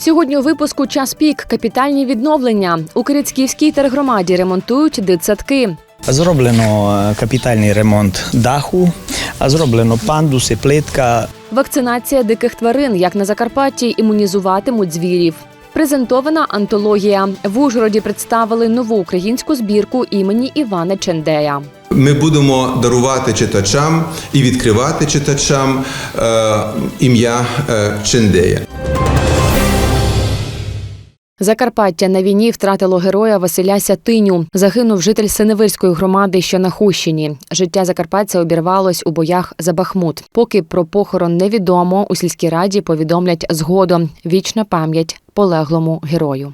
Сьогодні у випуску час пік капітальні відновлення у Кирицьківській тергромаді ремонтують дитсадки. Зроблено е, капітальний ремонт даху, а зроблено пандуси, плитка. Вакцинація диких тварин, як на Закарпатті, імунізуватимуть звірів. Презентована антологія в Ужгороді представили нову українську збірку імені Івана Чендея. Ми будемо дарувати читачам і відкривати читачам е, ім'я е, Чендея. Закарпаття на війні втратило героя Василя Сятиню. Загинув житель Синевирської громади, що на Хущині. Життя закарпатця обірвалось у боях за Бахмут. Поки про похорон невідомо, у сільській раді повідомлять згодом. Вічна пам'ять полеглому герою.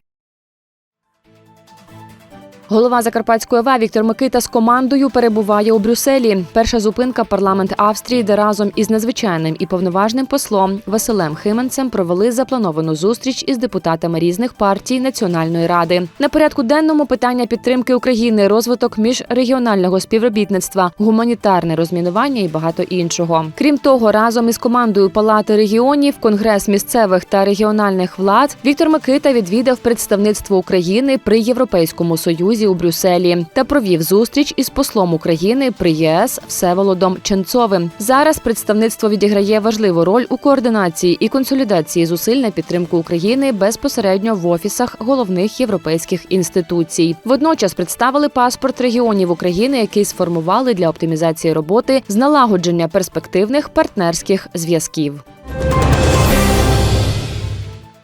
Голова Закарпатської ОВА Віктор Микита з командою перебуває у Брюсселі. Перша зупинка парламент Австрії, де разом із надзвичайним і повноважним послом Василем Хименцем провели заплановану зустріч із депутатами різних партій Національної ради. На порядку денному питання підтримки України, розвиток міжрегіонального співробітництва, гуманітарне розмінування і багато іншого. Крім того, разом із командою Палати регіонів, Конгрес місцевих та регіональних влад Віктор Микита відвідав представництво України при Європейському Союзі у Брюсселі та провів зустріч із послом України при ЄС Всеволодом Ченцовим. Зараз представництво відіграє важливу роль у координації і консолідації зусиль на підтримку України безпосередньо в офісах головних європейських інституцій. Водночас представили паспорт регіонів України, який сформували для оптимізації роботи з налагодження перспективних партнерських зв'язків.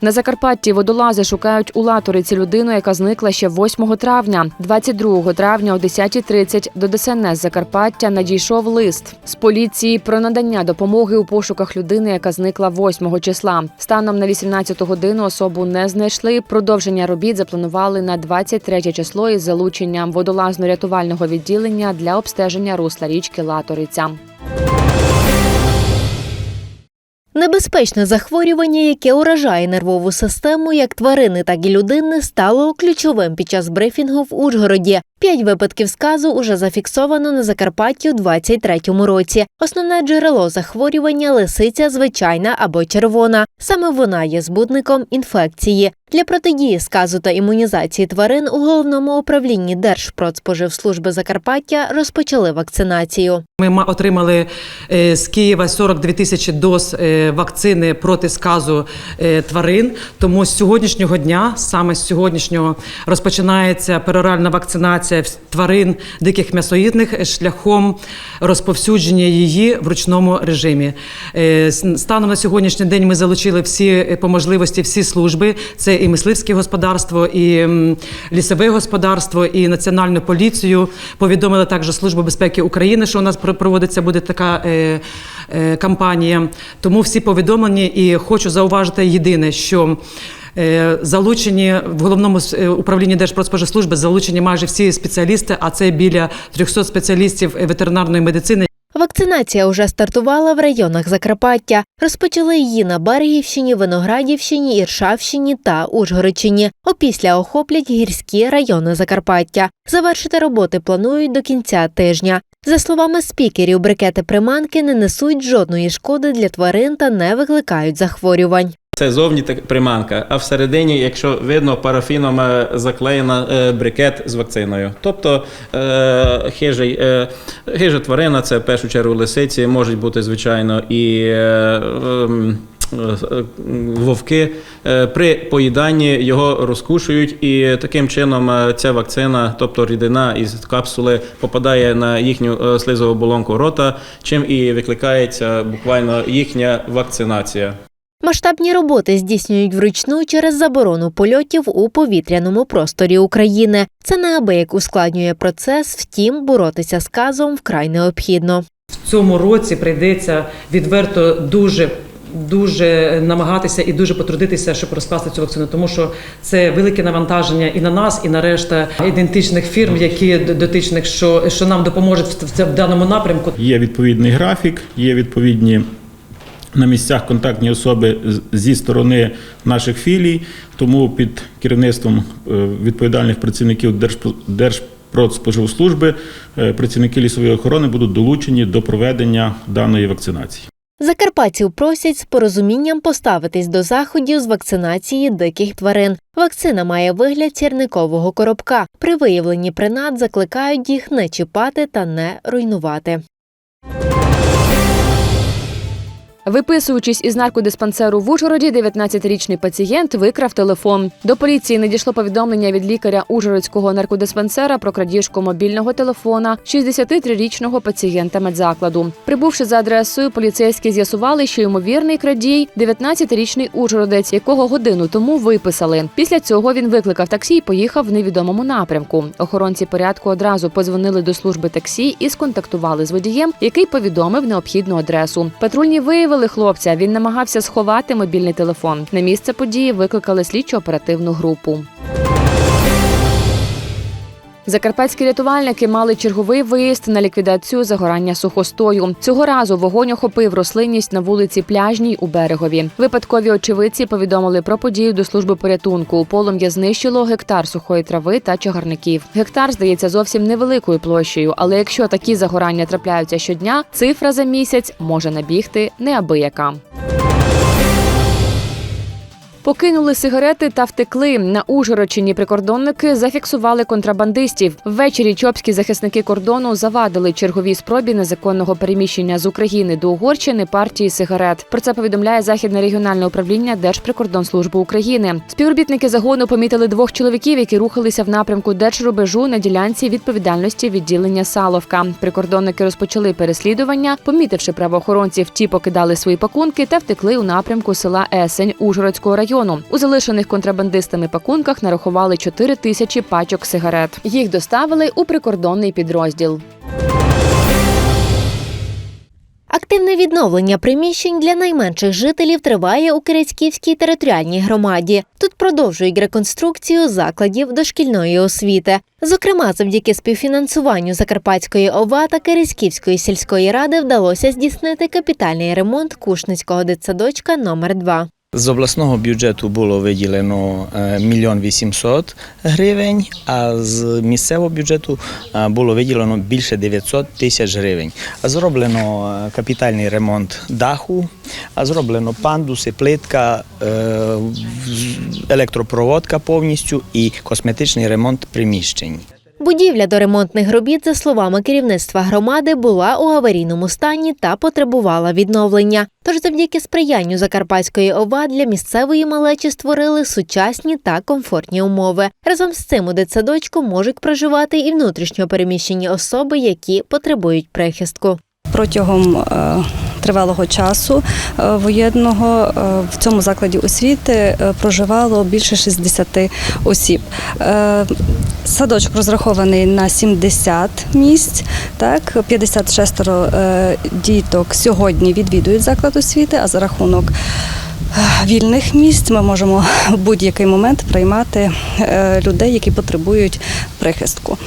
На Закарпатті водолази шукають у Латориці людину, яка зникла ще 8 травня. 22 травня о 10.30 до ДСНС Закарпаття надійшов лист з поліції про надання допомоги у пошуках людини, яка зникла 8 числа. Станом на 18 годину особу не знайшли. Продовження робіт запланували на 23 число із залученням водолазно-рятувального відділення для обстеження русла річки Латориця. Небезпечне захворювання, яке уражає нервову систему як тварини, так і людини, стало ключовим під час брифінгу в Ужгороді. П'ять випадків сказу уже зафіксовано на Закарпатті у 23-му році. Основне джерело захворювання лисиця звичайна або червона. Саме вона є збудником інфекції. Для протидії сказу та імунізації тварин у головному управлінні Держпродспоживслужби Закарпаття розпочали вакцинацію. Ми ма- отримали е, з Києва 42 тисячі доз е, вакцини проти сказу е, тварин. Тому з сьогоднішнього дня, саме з сьогоднішнього, розпочинається пероральна вакцинація в- тварин диких м'ясоїдних е, шляхом розповсюдження її в ручному режимі. Е, Станом на сьогоднішній день ми залучили всі е, по можливості всі служби. Це і мисливське господарство, і лісове господарство, і національну поліцію. Повідомили також Службу безпеки України, що у нас проводиться буде така кампанія. Тому всі повідомлені, і хочу зауважити єдине, що. Е, Залучені в головному е, управлінні Держпродспоживслужби залучені майже всі спеціалісти, а це біля 300 спеціалістів е, ветеринарної медицини. Вакцинація уже стартувала в районах Закарпаття. Розпочали її на Берегівщині, Виноградівщині, Іршавщині та Ужгородщині. Опісля охоплять гірські райони Закарпаття. Завершити роботи планують до кінця тижня. За словами спікерів, брикети приманки не несуть жодної шкоди для тварин та не викликають захворювань. Це зовні приманка, а всередині, якщо видно, парафіном е, заклеєна е, брикет з вакциною. Тобто е, хижий, хижа тварина, це в першу чергу лисиці, можуть бути, звичайно, і ем, вовки. При поїданні його розкушують, і таким чином ця вакцина, тобто рідина із капсули, попадає на їхню слизову оболонку рота, чим і викликається буквально їхня вакцинація. Масштабні роботи здійснюють вручну через заборону польотів у повітряному просторі України. Це неабияк ускладнює процес, втім, боротися з казом вкрай необхідно. В цьому році прийдеться відверто дуже. Дуже намагатися і дуже потрудитися, щоб розкласти цю вакцину, тому що це велике навантаження і на нас, і на решта ідентичних фірм, які дотичних, що, що нам допоможуть в, в, в даному напрямку. Є відповідний графік, є відповідні на місцях контактні особи зі сторони наших філій, тому під керівництвом е, відповідальних працівників Держпродспоживслужби е, працівники лісової охорони будуть долучені до проведення даної вакцинації. Закарпатців просять з порозумінням поставитись до заходів з вакцинації диких тварин. Вакцина має вигляд сірникового коробка. При виявленні принад закликають їх не чіпати та не руйнувати. Виписуючись із наркодиспансеру в Ужгороді, 19-річний пацієнт викрав телефон. До поліції надійшло повідомлення від лікаря Ужгородського наркодиспансера про крадіжку мобільного телефона 63-річного пацієнта медзакладу. Прибувши за адресою, поліцейські з'ясували, що ймовірний крадій 19-річний ужгородець, якого годину тому виписали. Після цього він викликав таксі і поїхав в невідомому напрямку. Охоронці порядку одразу позвонили до служби таксі і сконтактували з водієм, який повідомив необхідну адресу. Патрульні виявили хлопця. Він намагався сховати мобільний телефон. На місце події викликали слідчо-оперативну групу. Закарпатські рятувальники мали черговий виїзд на ліквідацію загорання сухостою. Цього разу вогонь охопив рослинність на вулиці Пляжній у берегові. Випадкові очевидці повідомили про подію до служби порятунку. Полум'я знищило гектар сухої трави та чагарників. Гектар здається зовсім невеликою площею, але якщо такі загорання трапляються щодня, цифра за місяць може набігти неабияка. Покинули сигарети та втекли. На Ужгородщині прикордонники зафіксували контрабандистів. Ввечері чопські захисники кордону завадили черговій спробі незаконного переміщення з України до Угорщини партії сигарет. Про це повідомляє західне регіональне управління Держприкордонслужби України. Співробітники загону помітили двох чоловіків, які рухалися в напрямку держрубежу на ділянці відповідальності відділення Саловка. Прикордонники розпочали переслідування, помітивши правоохоронців, ті покидали свої пакунки та втекли у напрямку села Есень Ужгородського району. У залишених контрабандистами пакунках нарахували 4 тисячі пачок сигарет. Їх доставили у прикордонний підрозділ. Активне відновлення приміщень для найменших жителів триває у Кирицьківській територіальній громаді. Тут продовжують реконструкцію закладів дошкільної освіти. Зокрема, завдяки співфінансуванню Закарпатської ОВА та Кирицьківської сільської ради вдалося здійснити капітальний ремонт Кушницького дитсадочка номер 2 З обласного бюджету було виділено мільйон 800 гривень, а з місцевого бюджету було виділено більше 900 тисяч гривень. Зроблено капітальний ремонт даху, зроблено пандуси, плитка, електропроводка повністю і косметичний ремонт приміщень. Будівля до ремонтних робіт, за словами керівництва громади, була у аварійному стані та потребувала відновлення. Тож, завдяки сприянню Закарпатської ОВА для місцевої малечі створили сучасні та комфортні умови. Разом з цим у дитсадочку можуть проживати і внутрішньо переміщені особи, які потребують прихистку. Протягом е, тривалого часу е, воєнного е, в цьому закладі освіти е, проживало більше 60 осіб. Садочок розрахований на 70 місць. Так, 56 е, діток сьогодні відвідують заклад освіти, а за рахунок вільних місць ми можемо в будь-який момент приймати людей, які потребують прихистку.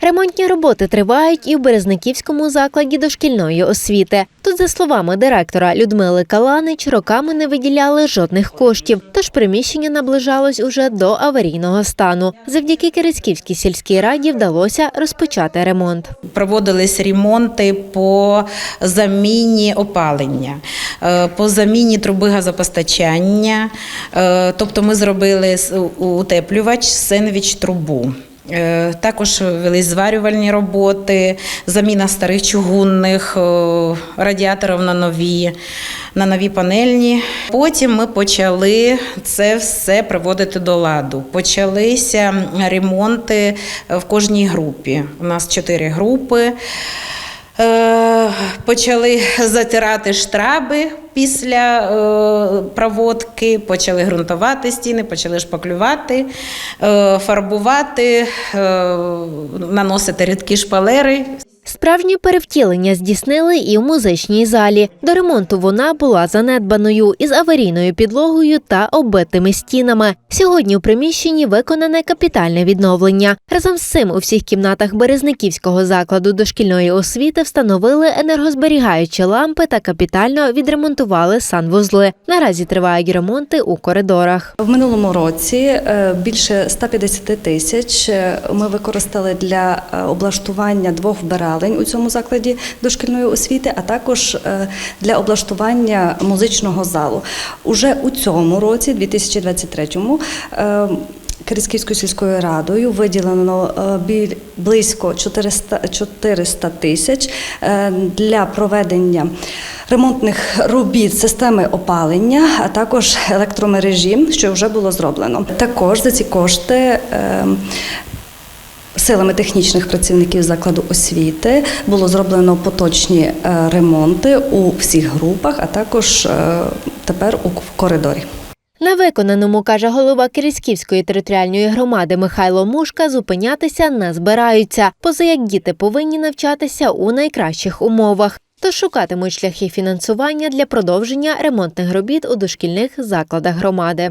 Ремонтні роботи тривають і в Березниківському закладі дошкільної освіти. Тут, за словами директора Людмили Каланич, роками не виділяли жодних коштів, тож приміщення наближалось уже до аварійного стану. Завдяки Кирицьківській сільській раді вдалося розпочати ремонт. Проводились ремонти по заміні опалення, е, по заміні труби газопостачання. Е, Тобто ми зробили утеплювач, сендвіч трубу. Е, Також вели зварювальні роботи, заміна старих чугунних е, радіаторів на нові, на нові панельні. Потім ми почали це все приводити до ладу. Почалися ремонти в кожній групі. У нас чотири групи. Е, Почали затирати штраби після е, проводки, почали ґрунтувати стіни, почали шпаклювати, е, фарбувати, е, наносити рідкі шпалери. Справжнє перевтілення здійснили і в музичній залі. До ремонту вона була занедбаною із аварійною підлогою та оббитими стінами. Сьогодні у приміщенні виконане капітальне відновлення. Разом з цим у всіх кімнатах Березниківського закладу дошкільної освіти встановили енергозберігаючі лампи та капітально відремонтували санвузли. Наразі тривають ремонти у коридорах. В минулому році е, більше 150 тисяч е, ми використали для е, облаштування двох вбиралень вдосконалень у цьому закладі дошкільної освіти, а також е, для облаштування музичного залу. Уже у цьому році, 2023-му, е, Кирицьківською сільською радою виділено е, близько 400, 400 тисяч для проведення ремонтних робіт системи опалення, а також електромережі, що вже було зроблено. Також за ці кошти. Силами технічних працівників закладу освіти було зроблено поточні е, ремонти у всіх групах, а також е, тепер у коридорі. На виконаному, каже голова Кирисківської територіальної громади Михайло Мушка, зупинятися не збираються, поза як діти повинні навчатися у найкращих умовах. Тож шукатимуть шляхи фінансування для продовження ремонтних робіт у дошкільних закладах громади.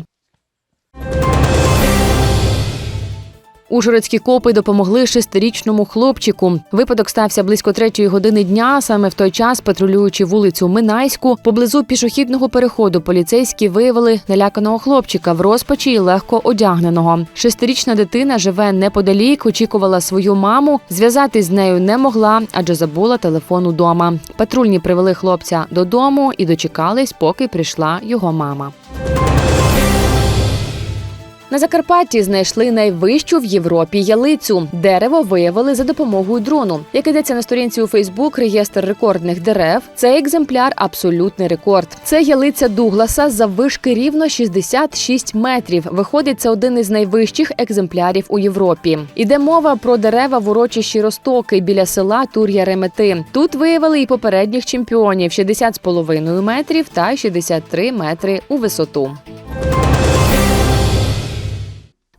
Ужгородські копи допомогли шестирічному хлопчику. Випадок стався близько третьої години дня. Саме в той час, патрулюючи вулицю Минайську, поблизу пішохідного переходу поліцейські виявили наляканого хлопчика в розпачі і легко одягненого. Шестирічна дитина живе неподалік, очікувала свою маму. Зв'язатись з нею не могла, адже забула телефон удома. Патрульні привели хлопця додому і дочекались, поки прийшла його мама. На Закарпатті знайшли найвищу в Європі ялицю. Дерево виявили за допомогою дрону. Як йдеться на сторінці у Фейсбук, реєстр рекордних дерев. Цей екземпляр абсолютний рекорд. Це ялиця Дугласа заввишки рівно 66 метрів. Виходить, це один із найвищих екземплярів у Європі. Іде мова про дерева в урочищі Ростоки біля села Тур'я Ремети. Тут виявили і попередніх чемпіонів 60,5 метрів та 63 метри у висоту.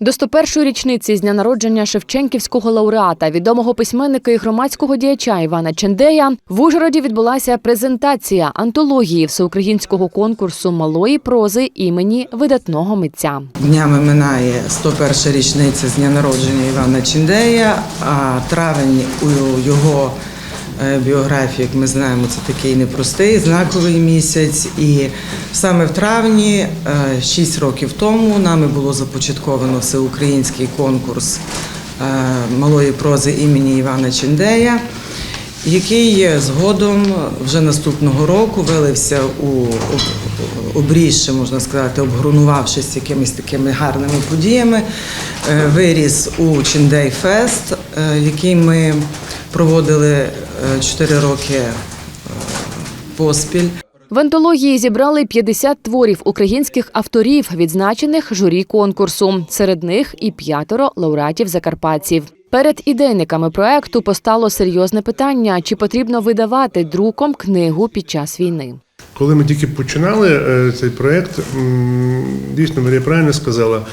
До 101-ї річниці з дня народження Шевченківського лауреата, відомого письменника і громадського діяча Івана Чендея, в Ужгороді відбулася презентація антології всеукраїнського конкурсу малої прози імені видатного митця. Днями минає 101 річниця з дня народження Івана Чіндея, а травень у його біографії, як ми знаємо, це такий непростий знаковий місяць. І саме в травні, 6 років тому, нами було започатковано всеукраїнський конкурс е, малої прози імені Івана Чіндея. Який згодом вже наступного року вилився у об- можна сказати, обґрунувавшись якимись такими гарними подіями, е, виріс у Чіндей Фест, е, який ми проводили 4 роки е, поспіль. В антології зібрали 50 творів українських авторів, відзначених журі конкурсу. Серед них і п'ятеро лауреатів закарпатців. Перед ідейниками проекту постало серйозне питання: чи потрібно видавати друком книгу під час війни. Коли ми тільки починали е, цей проєкт, дійсно Марія правильно сказала,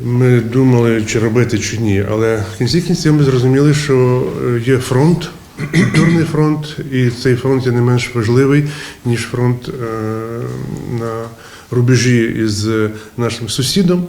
ми думали, чи робити, чи ні. Але в кінці кінців ми зрозуміли, що е, є фронт, культурний фронт, і цей фронт є не менш важливий, ніж фронт е, на рубежі із нашим сусідом.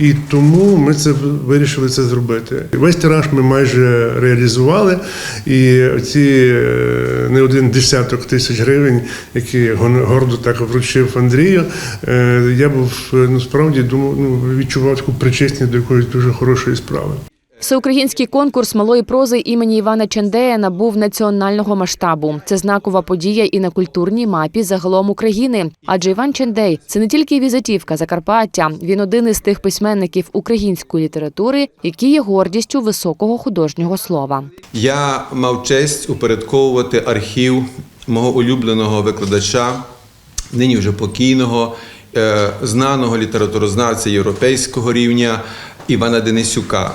І тому ми це вирішили це зробити. Весь тираж ми майже реалізували, і ці е, не один десяток тисяч гривень, які гордо так вручив Андрію. е, Я був насправді думав, ну відчував таку причесність до якоїсь дуже хорошої справи. Всеукраїнський конкурс малої прози імені Івана Чендея набув національного масштабу. Це знакова подія і на культурній мапі загалом України. Адже Іван Чендей це не тільки візитівка Закарпаття. Він один із тих письменників української літератури, які є гордістю високого художнього слова. Я мав честь упорядковувати архів мого улюбленого викладача, нині вже покійного, е, знаного літературознавця європейського рівня Івана Денисюка,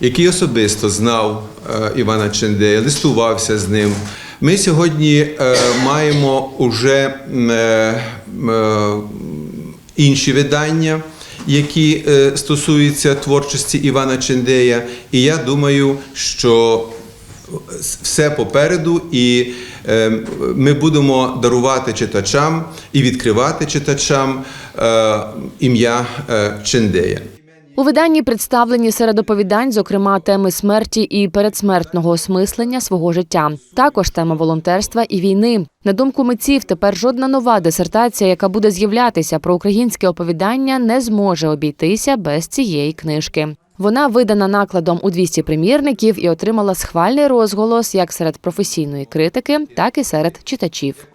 який особисто знав е, Івана Чендея, листувався з ним. Ми сьогодні е, маємо уже м, е, інші видання, які стосуються творчості Івана Чендея. І я думаю, що все попереду, і ми будемо дарувати читачам і відкривати читачам ім'я Чендея. У виданні представлені серед оповідань, зокрема, теми смерті і передсмертного осмислення свого життя. Також тема волонтерства і війни. На думку митців, тепер жодна нова дисертація, яка буде з'являтися про українське оповідання, не зможе обійтися без цієї книжки. Вона видана накладом у 200 примірників і отримала схвальний розголос як серед професійної критики, так і серед читачів.